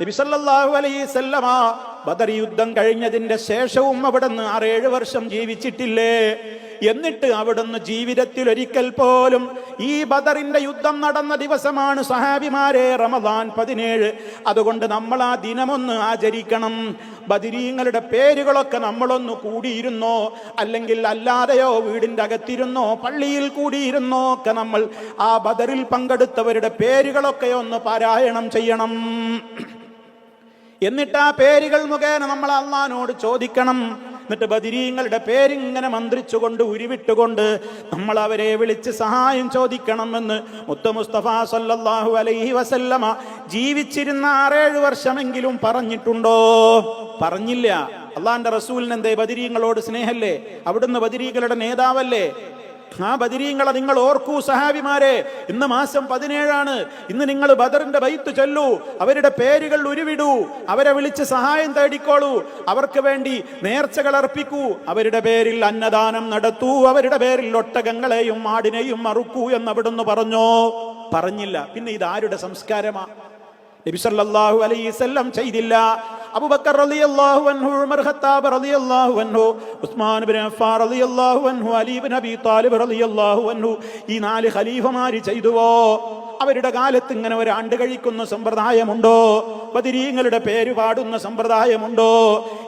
നബിസല്ലാഹു അലൈസല്ലമ ബദർ യുദ്ധം കഴിഞ്ഞതിന്റെ ശേഷവും അവിടുന്ന് ആറേഴ് വർഷം ജീവിച്ചിട്ടില്ലേ? എന്നിട്ട് അവിടുന്ന് ജീവിതത്തിൽ ഒരിക്കൽ പോലും ഈ ബദറിന്റെ യുദ്ധം നടന്ന ദിവസമാണ് സഹാബിമാരെ റമദാൻ പതിനേഴ്. അതുകൊണ്ട് നമ്മൾ ആ ദിനമൊന്ന് ആചരിക്കണം. ബദിരീങ്ങളുടെ പേരുകളൊക്കെ നമ്മളൊന്ന് കൂടിയിരുന്നോ? അല്ലെങ്കിൽ അല്ലാതെയോ വീടിന്റെ അകത്തിരുന്നോ? പള്ളിയിൽ കൂടിയിരുന്നോ? ഒക്കെ നമ്മൾ ആ ബദറിൽ പങ്കെടുത്തവരുടെ പേരുകളൊക്കെ ഒന്ന് പാരായണം ചെയ്യണം. എന്നിട്ട് ആ പേരുകൾ മുഖേന നമ്മൾ അള്ളഹാനോട് ചോദിക്കണം. എന്നിട്ട് ബദിരീങ്ങളുടെ പേരിങ്ങനെ മന്ത്രിച്ചുകൊണ്ട് ഉരുവിട്ടുകൊണ്ട് നമ്മൾ അവരെ വിളിച്ച് സഹായം ചോദിക്കണമെന്ന് മുത്ത മുസ്തഫ സല്ലാഹു അലൈഹി വസല്ലമ ജീവിച്ചിരുന്ന ആറേഴ് വർഷമെങ്കിലും പറഞ്ഞിട്ടുണ്ടോ? പറഞ്ഞില്ല. അള്ളാന്റെ റസൂലിന് എന്തേ ബദിരീങ്ങളോട് സ്നേഹല്ലേ? അവിടുന്ന് ബദിരീകളുടെ നേതാവല്ലേ? ആ ബദിരീങ്ങളെ നിങ്ങൾ ഓർക്കൂ സഹാബിമാരെ. ഇന്ന് മാസം പതിനേഴാണ്. ഇന്ന് നിങ്ങൾ ബദറിന്റെ ബൈത്ത് ചൊല്ലൂ. അവരുടെ പേരുകൾ ഉരുവിടൂ. അവരെ വിളിച്ച് സഹായം തേടിക്കോളൂ. അവർക്ക് വേണ്ടി നേർച്ചകൾ അർപ്പിക്കൂ. അവരുടെ പേരിൽ അന്നദാനം നടത്തൂ. അവരുടെ പേരിൽ ഒട്ടകങ്ങളെയും ആടിനെയും മറുക്കൂ എന്ന് അവിടുന്ന് പറഞ്ഞോ? പറഞ്ഞില്ല. പിന്നെ ഇത് ആരുടെ സംസ്കാരമാ അലൈഹി വസല്ലം ചെയ്തില്ല. അബൂബക്കർ റളിയല്ലാഹു അൻഹു ഉമർ ഖത്താബ് റളിയല്ലാഹു അൻഹു ഉസ്മാൻ ഇബ്നു അഫ്ഫാൻ റളിയല്ലാഹു അൻഹു അലി ഇബ്നു അബി താലിബ് റളിയല്ലാഹു അൻഹു ഈ നാല് ഖലീഫമാര് ചെയ്തുവോ അവരുടെ കാലത്ത് ഇങ്ങനെ ഒരാണ്ട് കഴിക്കുന്ന സമ്പ്രദായമുണ്ടോ? ബദിരീങ്ങളുടെ പേര് പാടുന്ന സമ്പ്രദായമുണ്ടോ?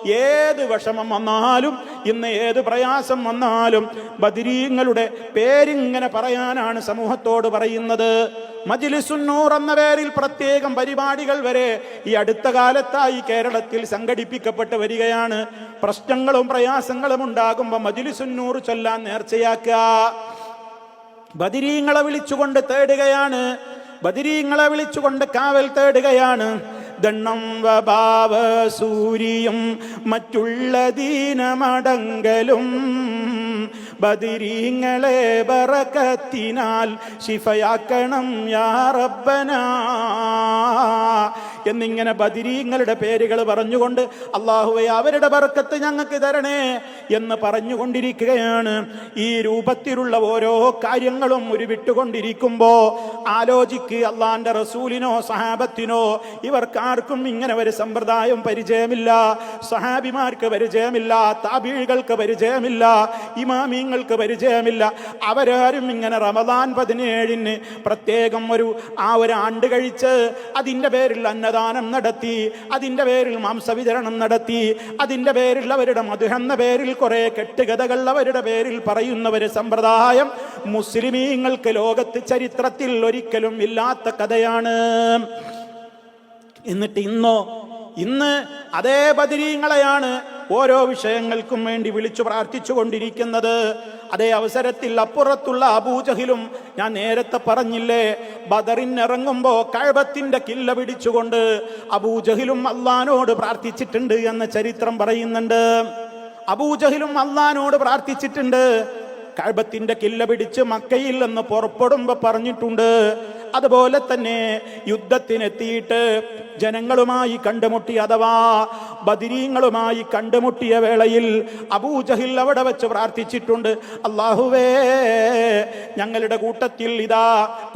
ഏത് വിഷമം വന്നാലും ഇന്ന് ഏത് പ്രയാസം വന്നാലും ബദിരീങ്ങളുടെ പേരിങ്ങനെ പറയാനാണ് സമൂഹത്തോട് പറയുന്നത്. മജിലിസുന്നൂർ എന്ന പേരിൽ പ്രത്യേകം പരിപാടികൾ വരെ ഈ അടുത്ത കാലത്തായി കേരളത്തിൽ സംഘടിപ്പിക്കപ്പെട്ട് വരികയാണ്. പ്രശ്നങ്ങളും പ്രയാസങ്ങളും ഉണ്ടാകുമ്പോൾ മജിലിസുന്നൂർ ചൊല്ലാൻ നേർച്ചയാക്കുക. ബദിരീങ്ങളെ വിളിച്ചുകൊണ്ട് തേടുകയാണ്. ബദിരീങ്ങളെ വിളിച്ചുകൊണ്ട് കാവൽ തേടുകയാണ്. ദണ്ണം വഭാവ സൂര്യം മറ്റുള്ള ദീനമടങ്കലും. ബദിരീങ്ങളെ ബറക്കത്തിനാൽ ശിഫയാക്കണം യാ റബ്ബന. എന്നിങ്ങനെ ബദിരീങ്ങളുടെ പേരുകൾ പറഞ്ഞുകൊണ്ട് അള്ളാഹുവെ അവരുടെ ബർക്കത്ത് ഞങ്ങൾക്ക് തരണേ എന്ന് പറഞ്ഞുകൊണ്ടിരിക്കുകയാണ്. ഈ രൂപത്തിലുള്ള ഓരോ കാര്യങ്ങളും ഉരുവിട്ടുകൊണ്ടിരിക്കുമ്പോ ആലോചിക്ക് അള്ളാന്റെ റസൂലിനോ സഹാബത്തിനോ ഇവർക്കാർക്കും ഇങ്ങനെ ഒരു സമ്പ്രദായം പരിചയമില്ല. സഹാബിമാർക്ക് പരിചയമില്ല താബീഴുകൾക്ക് പരിചയമില്ല ഇമാമിങ്ങൾക്ക് പരിചയമില്ല. അവരാരും ഇങ്ങനെ റമദാൻ പതിനേഴിന് പ്രത്യേകം ഒരു ആ ഒരു ആണ്ട് കഴിച്ച് അതിന്റെ പേരിൽ അന്നദാനം നടത്തി അതിന്റെ പേരിൽ മാംസവിതരണം നടത്തി അതിന്റെ പേരിൽ അവരുടെ മധു എന്ന പേരിൽ കുറേ കെട്ടുകഥകൾ അവരുടെ പേരിൽ പറയുന്ന ഒരു സമ്പ്രദായം. മുസ്ലിമീങ്ങൾക്ക് ലോകത്ത് ചരിത്രത്തിൽ ഒരിക്കലും ഇല്ലാത്ത കഥയാണ്. എന്നിട്ട് ഇന്നോ ഇന്ന് അതേ ബദിരീങ്ങളെയാണ് ഓരോ വിഷയങ്ങൾക്കും വേണ്ടി വിളിച്ചു പ്രാർത്ഥിച്ചു കൊണ്ടിരിക്കുന്നത്. അതേ അവസരത്തിൽ അപ്പുറത്തുള്ള അബൂജഹിലും ഞാൻ നേരത്തെ പറഞ്ഞില്ലേ ബദറിനിറങ്ങുമ്പോ കഴബത്തിന്റെ കില്ല പിടിച്ചുകൊണ്ട് അബൂജഹിലും അള്ളഹാനോട് പ്രാർത്ഥിച്ചിട്ടുണ്ട് എന്ന ചരിത്രം പറയുന്നുണ്ട്. അബൂജഹിലും അള്ളഹാനോട് പ്രാർത്ഥിച്ചിട്ടുണ്ട്. കഴബത്തിന്റെ കില്ല പിടിച്ച് മക്കയിൽ നിന്ന് പുറപ്പെടുമ്പോ പറഞ്ഞിട്ടുണ്ട് അതുപോലെ തന്നെ യുദ്ധത്തിനെത്തിയിട്ട് ജനങ്ങളുമായി കണ്ടുമുട്ടി അഥവാ ബദിരീങ്ങളുമായി കണ്ടുമുട്ടിയ വേളയിൽ അബൂജഹിൽ അവിടെ വെച്ച് പ്രാർത്ഥിച്ചിട്ടുണ്ട്. അള്ളാഹുവേ ഞങ്ങളുടെ കൂട്ടത്തിൽ ഇതാ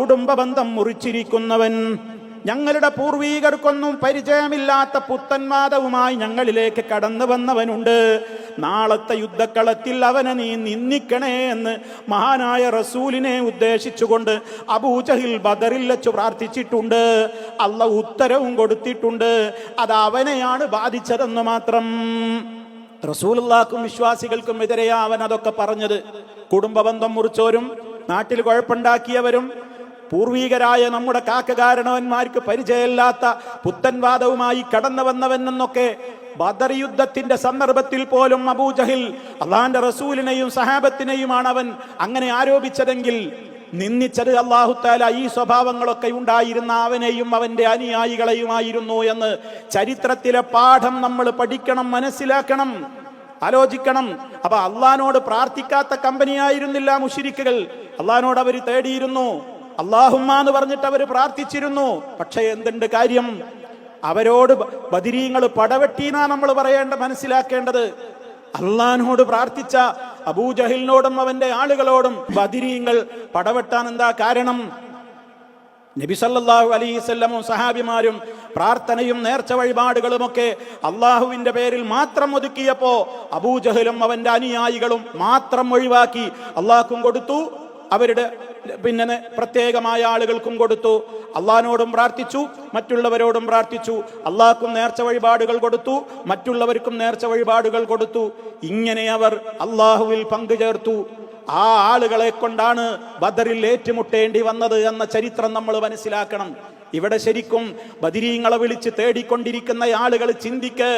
കുടുംബ ബന്ധം മുറിച്ചിരിക്കുന്നവൻ ഞങ്ങളുടെ പൂർവീകർക്കൊന്നും പരിചയമില്ലാത്ത പുത്തൻവാദവുമായി ഞങ്ങളിലേക്ക് കടന്നു വന്നവനുണ്ട്. നാളത്തെ യുദ്ധക്കളത്തിൽ അവനെ നീ നിന്ദിക്കണേ എന്ന് മഹാനായ റസൂലിനെ ഉദ്ദേശിച്ചുകൊണ്ട് അബൂജഹിൽ ബദറിൽ വെച്ച് പ്രാർത്ഥിച്ചിട്ടുണ്ട്. അല്ല ഉത്തരവും കൊടുത്തിട്ടുണ്ട്. അത് അവനെയാണ് ബാധിച്ചതെന്ന് മാത്രം. റസൂലുള്ളാക്കും വിശ്വാസികൾക്കും എതിരെയാ അവൻ അതൊക്കെ പറഞ്ഞത്. കുടുംബബന്ധം മുറിച്ചോരും നാട്ടിൽ കുഴപ്പമുണ്ടാക്കിയവരും പൂർവീകരായ നമ്മുടെ കാക്കകാരണവന്മാർക്ക് പരിചയമില്ലാത്ത പുത്തൻവാദവുമായി കടന്നു വന്നവൻ എന്നൊക്കെ ബദർ യുദ്ധത്തിന്റെ സന്ദർഭത്തിൽ പോലും അബൂജഹിൽ അള്ളാന്റെ റസൂലിനെയും സഹാബത്തിനെയുമാണ് അവൻ അങ്ങനെ ആരോപിച്ചതെങ്കിൽ നിന്ദിച്ചത് അള്ളാഹുത്താല ഈ സ്വഭാവങ്ങളൊക്കെ ഉണ്ടായിരുന്ന അവനെയും അവന്റെ അനുയായികളെയുമായിരുന്നു എന്ന് ചരിത്രത്തിലെ പാഠം നമ്മൾ പഠിക്കണം മനസ്സിലാക്കണം ആലോചിക്കണം. അപ്പൊ അള്ളഹാനോട് പ്രാർത്ഥിക്കാത്ത കമ്പനിയായിരുന്നില്ല മുഷിരിക്കുകൾ. അള്ളഹാനോട് അവർ തേടിയിരുന്നു. അള്ളാഹുമ്മ എന്ന് പറഞ്ഞിട്ട് അവർ പ്രാർത്ഥിച്ചിരുന്നു. പക്ഷേ എന്തുണ്ട് കാര്യം? അവരോട് ബദിരീങ്ങൾ പടവെട്ടീന്നാ നമ്മൾ പറയേണ്ട മനസ്സിലാക്കേണ്ടത്. അള്ളഹാനോട് പ്രാർത്ഥിച്ച അബൂജഹിലിനോടും അവന്റെ ആളുകളോടും ബദിരീങ്ങൾ പടവെട്ടാൻ എന്താ കാരണം? നബി സല്ലല്ലാഹു അലൈസല്ലമും സഹാബിമാരും പ്രാർത്ഥനയും നേർച്ച വഴിപാടുകളുമൊക്കെ അള്ളാഹുവിന്റെ പേരിൽ മാത്രം ഒതുക്കിയപ്പോ അബൂജഹലും അവന്റെ അനുയായികളും മാത്രം ഒഴിവാക്കി അള്ളാഹ്ക്കും കൊടുത്തു. അവരുടെ പിന്നെ പ്രത്യേകമായ ആളുകൾക്കും കൊടുത്തു. അള്ളഹാനോടും പ്രാർത്ഥിച്ചു മറ്റുള്ളവരോടും പ്രാർത്ഥിച്ചു. അള്ളാഹ്ക്കും നേർച്ച വഴിപാടുകൾ കൊടുത്തു മറ്റുള്ളവർക്കും നേർച്ച വഴിപാടുകൾ കൊടുത്തു. ഇങ്ങനെ അവർ അള്ളാഹുവിൽ പങ്കുചേർത്തു. ആ ആളുകളെ കൊണ്ടാണ് ബദറിൽ ഏറ്റുമുട്ടേണ്ടി വന്നത് എന്ന ചരിത്രം നമ്മൾ മനസ്സിലാക്കണം. ഇവിടെ ശരിക്കും ബദിരീങ്ങളെ വിളിച്ച് തേടിക്കൊണ്ടിരിക്കുന്ന ആളുകൾ ചിന്തിക്ക്.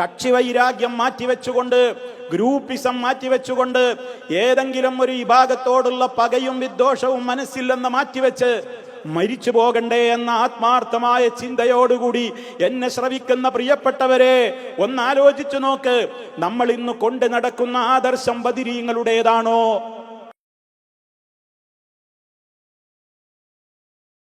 കക്ഷി വൈരാഗ്യം മാറ്റിവെച്ചുകൊണ്ട് ഗ്രൂപ്പിസം മാറ്റിവെച്ചുകൊണ്ട് ഏതെങ്കിലും ഒരു വിഭാഗത്തോടുള്ള പകയും വിദ്വേഷവും മനസ്സില്ലെന്ന് മാറ്റിവെച്ച് മരിച്ചു പോകണ്ടേ എന്ന ആത്മാർത്ഥമായ ചിന്തയോടുകൂടി എന്നെ ശ്രവിക്കുന്ന പ്രിയപ്പെട്ടവരെ ഒന്നാലോചിച്ചു നോക്ക്. നമ്മൾ ഇന്ന് കൊണ്ടു നടക്കുന്ന ആദർശം ബദിരീങ്ങളുടേതാണോ?